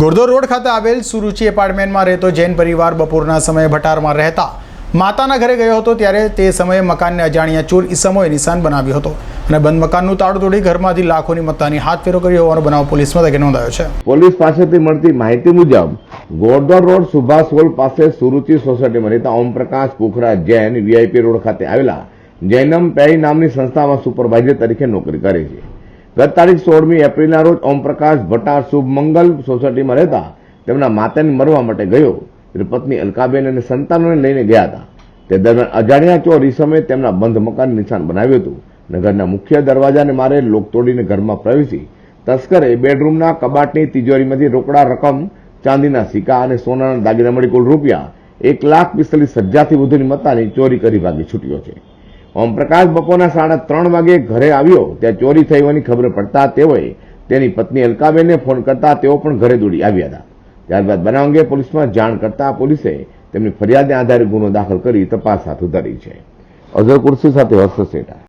ગોરધોર road ખાતે આવેલ સુરુચિ એપાર્ટમેન્ટમાં રહેતો જૈન પરિવાર બપોરના સમયે ભટારમાં રહેતા માતાના ઘરે ગયો હતો ત્યારે તે સમયે મકાનને અજાણ્યા ચોર ઈસમોએ નિશાન બનાવ્યો હતો અને બંધ મકાનનું તાળું તોડી ઘરમાંથી લાખોની મત્તાની હાથફેરો કર્યો હોવાનો બનાવ પોલીસ મથકે નોંધાયો છે. પોલીસ પાસેથી મળતી માહિતી મુજબ ગોરધોર રોડ સુભાષ હોલ પાસે સુરુચિ સોસાયટીમાં રહેતા ઓમપ્રકાશ પુખરા જૈન વીઆઈપી રોડ ખાતે આવેલા જૈનમ પેઈ નામની સંસ્થામાં સુપરવાઇઝર તરીકે નોકરી કરે છે. ગત તારીખ સોળમી એપ્રિલના રોજ ઓમપ્રકાશ ભટ્ટા શુભ મંગલ સોસાયટીમાં રહેતા તેમના માતાને મરવા માટે ગયો. પત્ની અલકાબેન અને સંતાનોને લઈને ગયા હતા. તે દરમિયાન અજાણ્યા ચોરી સમયે તેમના બંધ મકાન નિશાન બનાવ્યું હતું. અને ઘરના મુખ્ય દરવાજાને મારે લોક તોડીને ઘરમાં પ્રવેશી તસ્કરે બેડરૂમના કબાટની તિજોરીમાંથી રોકડા રકમ, ચાંદીના સિક્કા અને સોનાના દાગીના મળી કુલ રૂપિયા એક લાખ પિસ્તાલીસ હજારથી વધુની મત્તાની ચોરી કરી ભાગી છૂટ્યો છે. ઓમપ્રકાશ બપોરના સાડા ત્રણ વાગે ઘરે આવ્યો. ત્યાં ચોરી થઈ હોવાની ખબર પડતા તેઓએ તેની પત્ની અલકાબેનને ફોન કરતા તેઓ પણ ઘરે દોડી આવ્યા હતા. ત્યારબાદ બનાવ અંગે પોલીસમાં જાણ કરતા પોલીસે તેમની ફરિયાદને આધારે ગુનો દાખલ કરી તપાસ હાથ ધરી છે. અઝર કુર્સી સાથે હર્ષ સેઠા.